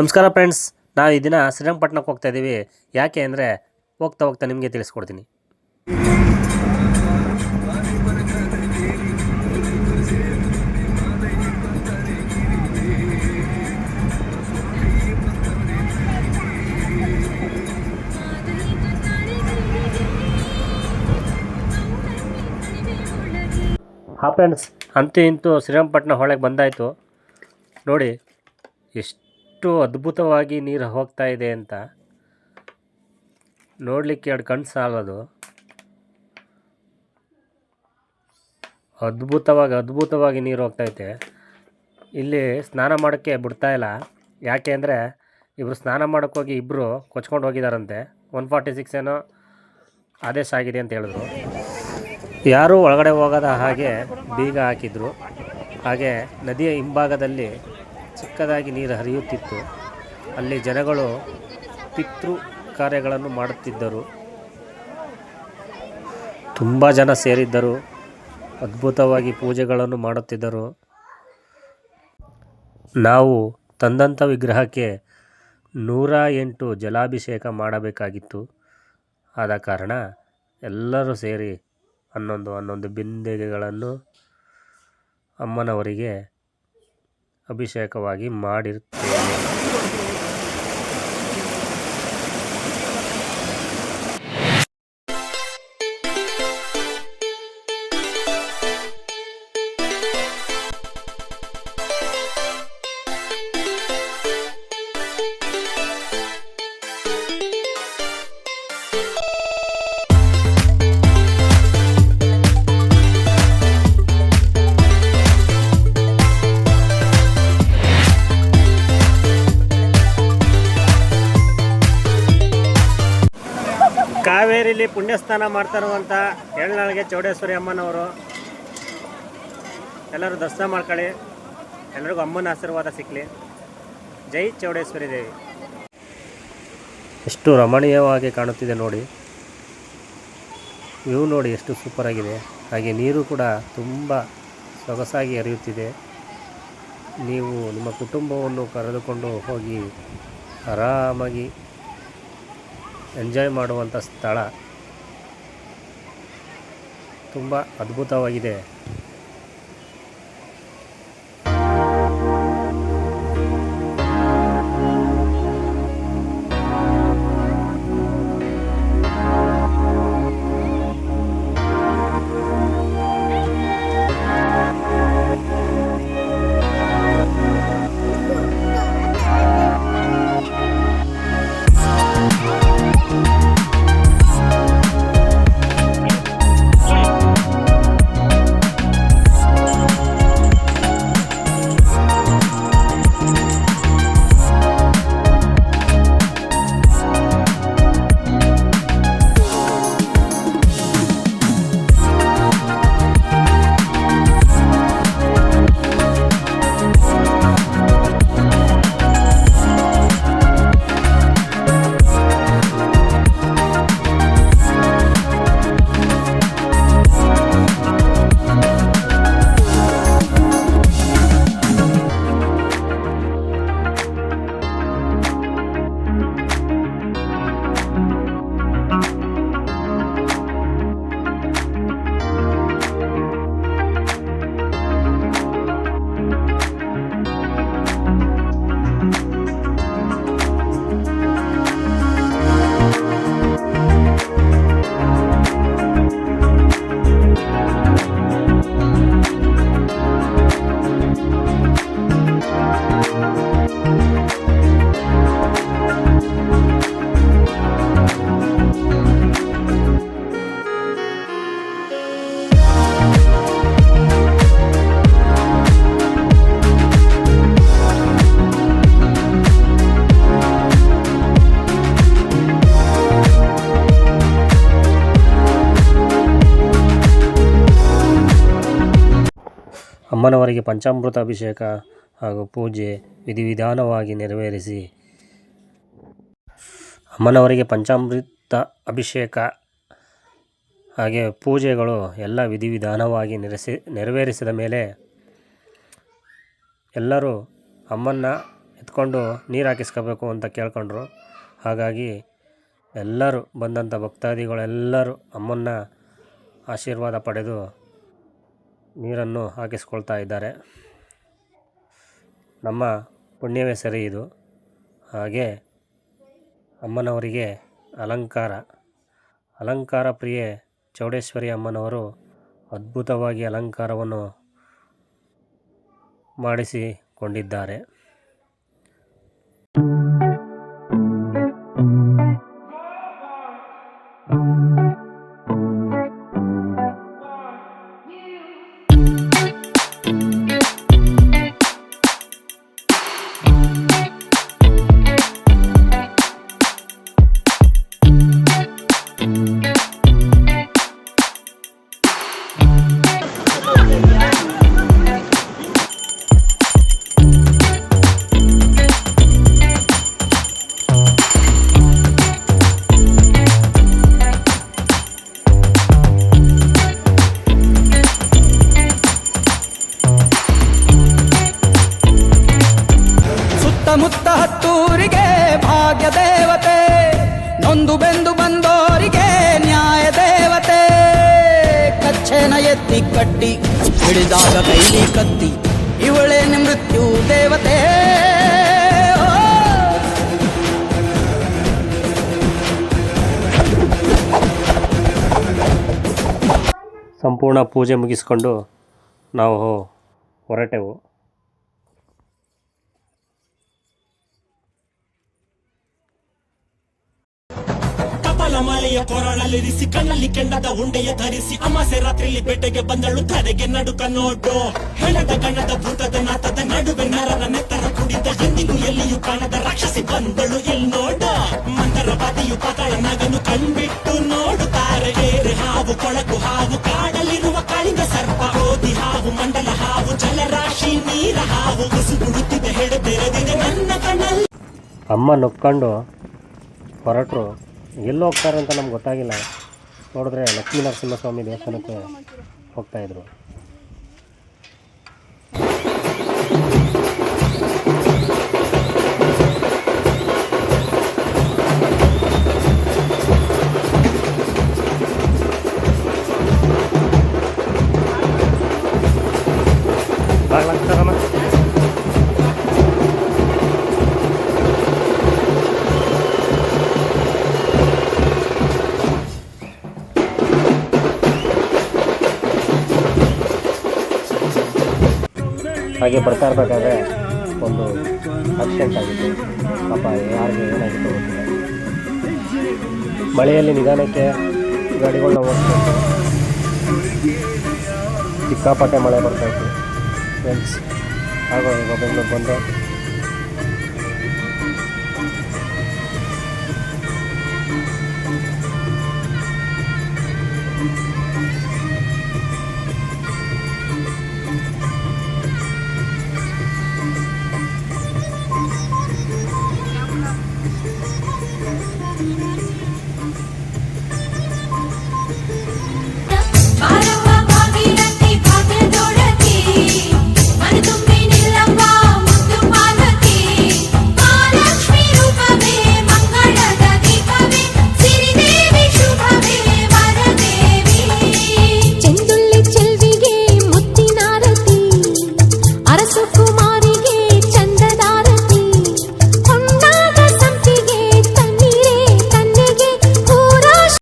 ನಮಸ್ಕಾರ ಫ್ರೆಂಡ್ಸ್, ನಾವು ಈ ದಿನ ಶ್ರೀರಂಗಪಟ್ಟಣಕ್ಕೆ ಹೋಗ್ತಾ ಇದ್ದೀವಿ ಯಾಕೆ ಅಂದರೆ ಹೋಗ್ತಾ ಹೋಗ್ತಾ ನಿಮಗೆ ತಿಳಿಸ್ಕೊಡ್ತೀನಿ. ಹಾ ಫ್ರೆಂಡ್ಸ್ ಅಂತೂ ಇಂತೂ ಶ್ರೀರಂಗಪಟ್ಟಣ ಹೊಳೆಗೆ ಬಂದಾಯಿತು. ನೋಡಿ, ಎಷ್ಟು ಅದ್ಭುತವಾಗಿ ನೀರು ಹೋಗ್ತಾ ಇದೆ ಅಂತ ನೋಡಲಿಕ್ಕೆ ಎರಡು ಕಣ್ಣು ಸಾಲದು. ಅದ್ಭುತವಾಗಿ ಅದ್ಭುತವಾಗಿ ನೀರು ಹೋಗ್ತೈತೆ ಇಲ್ಲಿ ಸ್ನಾನ ಮಾಡೋಕ್ಕೆ ಬಿಡ್ತಾ ಇಲ್ಲ. ಯಾಕೆ ಅಂದರೆ ಇಬ್ಬರು ಸ್ನಾನ ಮಾಡೋಕ್ಕೋಗಿ ಇಬ್ಬರು ಕೊಚ್ಕೊಂಡು ಹೋಗಿದ್ದಾರಂತೆ ಒನ್ ಫಾರ್ಟಿ ಸಿಕ್ಸ್ ಏನೋ ಆದೇಶ ಆಗಿದೆ ಅಂತ ಹೇಳಿದ್ರು. ಯಾರೂ ಒಳಗಡೆ ಹೋಗದ ಹಾಗೆ ಬೀಗ ಹಾಕಿದ್ರು. ಹಾಗೆ ನದಿಯ ಹಿಂಭಾಗದಲ್ಲಿ ಚಿಕ್ಕದಾಗಿ ನೀರು ಹರಿಯುತ್ತಿತ್ತು. ಅಲ್ಲಿ ಜನಗಳು ಪಿತೃ ಕಾರ್ಯಗಳನ್ನು ಮಾಡುತ್ತಿದ್ದರು. ತುಂಬ ಜನ ಸೇರಿದ್ದರು. ಅದ್ಭುತವಾಗಿ ಪೂಜೆಗಳನ್ನು ಮಾಡುತ್ತಿದ್ದರು. ನಾವು ತಂದಂಥ ವಿಗ್ರಹಕ್ಕೆ ನೂರ ಎಂಟು ಜಲಾಭಿಷೇಕ ಮಾಡಬೇಕಾಗಿತ್ತು. ಆದ ಕಾರಣ ಎಲ್ಲರೂ ಸೇರಿ ಹನ್ನೊಂದು ಹನ್ನೊಂದು ಬಿಂದಿಗೆಗಳನ್ನು ಅಮ್ಮನವರಿಗೆ ಅಭಿಷೇಕವಾಗಿ ಮಾಡಿರುತ್ತೇವೆ ಕಾವೇರಿಲಿ ಪುಣ್ಯಸ್ನಾನ ಮಾಡ್ತಾರುವಂಥ ಏಳ್ನಾಳಿಗೆ ಚೌಡೇಶ್ವರಿ ಅಮ್ಮನವರು. ಎಲ್ಲರೂ ದರ್ಶನ ಮಾಡ್ಕೊಳ್ಳಿ. ಎಲ್ಲರಿಗೂ ಅಮ್ಮನ ಆಶೀರ್ವಾದ ಸಿಕ್ಕಲಿ ಜೈ ಚೌಡೇಶ್ವರಿ ದೇವಿ. ಎಷ್ಟು ರಮಣೀಯವಾಗಿ ಕಾಣುತ್ತಿದೆ ನೋಡಿ. ವ್ಯೂ ನೋಡಿ ಎಷ್ಟು ಸೂಪರ್ ಆಗಿದೆ. ಹಾಗೆ ನೀರು ಕೂಡ ತುಂಬ ಸೊಗಸಾಗಿ ಹರಿಯುತ್ತಿದೆ. ನೀವು ನಿಮ್ಮ ಕುಟುಂಬವನ್ನು ಕರೆದುಕೊಂಡು ಹೋಗಿ ಆರಾಮಾಗಿ ಎಂಜಾಯ್ ಮಾಡುವಂಥ ಸ್ಥಳ. ತುಂಬ ಅದ್ಭುತವಾಗಿದೆ. ಅಮ್ಮನವರಿಗೆ ಪಂಚಾಮೃತ ಅಭಿಷೇಕ ಹಾಗೂ ಪೂಜೆ ವಿಧಿವಿಧಾನವಾಗಿ ನೆರವೇರಿಸಿ. ಅಮ್ಮನವರಿಗೆ ಪಂಚಾಮೃತ ಅಭಿಷೇಕ ಹಾಗೆ ಪೂಜೆಗಳು ಎಲ್ಲ ವಿಧಿವಿಧಾನವಾಗಿ ನೆರೆಸಿ, ನೆರವೇರಿಸಿದ ಮೇಲೆ ಎಲ್ಲರೂ ಅಮ್ಮನ್ನ ಎತ್ಕೊಂಡು ನೀರು ಹಾಕಿಸ್ಕೋಬೇಕು ಅಂತ ಕೇಳ್ಕೊಂಡ್ರು. ಹಾಗಾಗಿ ಎಲ್ಲರೂ ಬಂದಂಥ ಭಕ್ತಾದಿಗಳೆಲ್ಲರೂ ಅಮ್ಮನ್ನ ಆಶೀರ್ವಾದ ಪಡೆದು ನೀರನ್ನು ಹಾಕಿಸ್ಕೊಳ್ತಾ ಇದ್ದಾರೆ. ನಮ್ಮ ಪುಣ್ಯವೇ ಸರಿ ಇದು. ಹಾಗೆ ಅಮ್ಮನವರಿಗೆ ಅಲಂಕಾರ. ಅಲಂಕಾರ ಪ್ರಿಯೆ ಚೌಡೇಶ್ವರಿ ಅಮ್ಮನವರು ಅದ್ಭುತವಾಗಿ ಅಲಂಕಾರವನ್ನು ಮಾಡಿಸಿಕೊಂಡಿದ್ದಾರೆ. ಸುತ್ತಮುತ್ತ ಹತ್ತೂರಿಗೆ ಭಾಗ್ಯ ದೇವತೆ. ನೊಂದು ಬೆಂದು ಬಂದೋರಿಗೆ ನ್ಯಾಯ ದೇವತೆ. ಕಚ್ಚೆನ ಎತ್ತಿ ಕಟ್ಟಿ, ಹಿಡಿದಾಗ ಕೈಲಿ ಕತ್ತಿ ಇವಳೆ ಮೃತ್ಯು ದೇವತೆ. ಸಂಪೂರ್ಣ ಪೂಜೆ ಮುಗಿಸ್ಕೊಂಡು ನಾವು ಹೊರಟೆವು. ಮಾಲೆಯ ಕೊರಳಲ್ಲಿರಿಸಿ ಕಣ್ಣಲ್ಲಿ ಕೆಂಡದ ಉಂಡೆಯ ಧರಿಸಿ, ಅಮಾಸೆ ರಾತ್ರಿಯಲ್ಲಿ ಬೇಟೆಗೆ ಬಂದಳು ತಲೆಗೆ ನಡುಕ ನೋಡು. ಹೆಣದ ಕಣದ ಭೂತದ ನಾಥದ ನಡುವೆ ನರರ ನೆತ್ತರ ಕುಡಿದ ಎಂದಿಗೂ ಎಲ್ಲಿಯೂ ಕಾಣದ ರಾಕ್ಷಸಿ ಬಂದಳು ಇಲ್ ನೋಡು. ಮಂದರವಾದಿಯು ಪಾತಾಳ ನಗನು ಕಣ್ಬಿಟ್ಟು ನೋಡುತ್ತಾರೆ ಏರೆ ಹಾವು, ಕೊಳಕು ಹಾವು ಕಾಡಲಿರುವ ಕಾಳಿಂಗ ಸರ್ಪ ಓದಿ ಹಾವು, ಮಂಡಲ ಹಾವು, ಜಲರಾಶಿ, ನೀರ ಹಾವು ಕುಸುಗುಡುತ್ತಿದೆ ಹೆಡೆ ತೆರೆದಿದೆ ನನ್ನ ಕಣ್ಣಲ್ಲಿ. ಅಮ್ಮ ನೊಕ್ಕೊಂಡು ಹೊರಟರು. ಎಲ್ಲಿ ಹೋಗ್ತಾರೆ ಅಂತ ನಮ್ಗೆ ಗೊತ್ತಾಗಿಲ್ಲ. ನೋಡಿದ್ರೆ ಲಕ್ಷ್ಮೀ ನರಸಿಂಹಸ್ವಾಮಿ ದೇವಸ್ಥಾನಕ್ಕೆ ಹೋಗ್ತಾಯಿದ್ರು ಹಾಗೆ ಬರ್ತಾ ಇರಬೇಕಾದ್ರೆ ಒಂದು ಆಕ್ಸಿಡೆಂಟ್ ಆಗಿತ್ತು. ಪಾಪ ಯಾರಿಗೆ ಏನಾಗಿತ್ತು ಗೊತ್ತಿಲ್ಲ. ಮಳೆಯಲ್ಲಿ ನಿಧಾನಕ್ಕೆ ಗಾಡಿಗಳನ್ನ ಓಡಿಸ್ಬೇಕು ಸಿಕ್ಕಾಪಟ್ಟೆ ಮಳೆ ಬರ್ತಾಯಿತ್ತು ಫ್ರೆಂಡ್ಸ್ ಆಗೋ ಈಗ ಬಂದು.